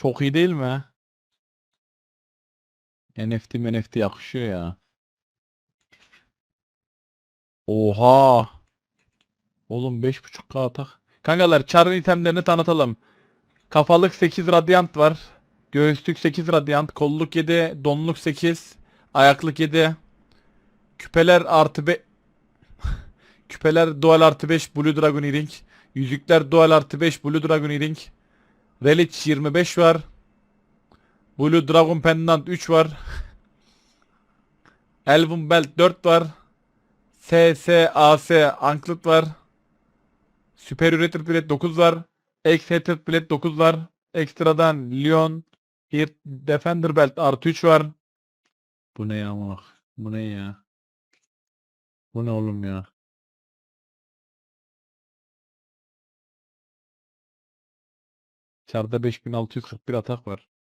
Çok iyi değil mi? NFT NFT yakışıyor ya. Oha. Oğlum 5.5K atak. Kankalar çarın itemlerini tanıtalım. Kafalık 8 radyant var. Göğüslük 8 radyant. Kolluk 7. Donluk 8. Ayaklık 7. Küpeler artı 5. Küpeler dual artı 5 Blue Dragon Earring. Yüzükler dual artı 5 Blue Dragon Earring. Relic 25 var. Blue Dragon Pendant 3 var. Elven Belt 4 var. SSAS Anklet var. Süper Üretir Bilet 9 var. Headed Bilet 9 var. Ekstradan Leon Heat Defender Belt artı 3 var. Bu ne ya amına? Bu ne ya? Bu ne oğlum ya? Çarda 5641 atak var.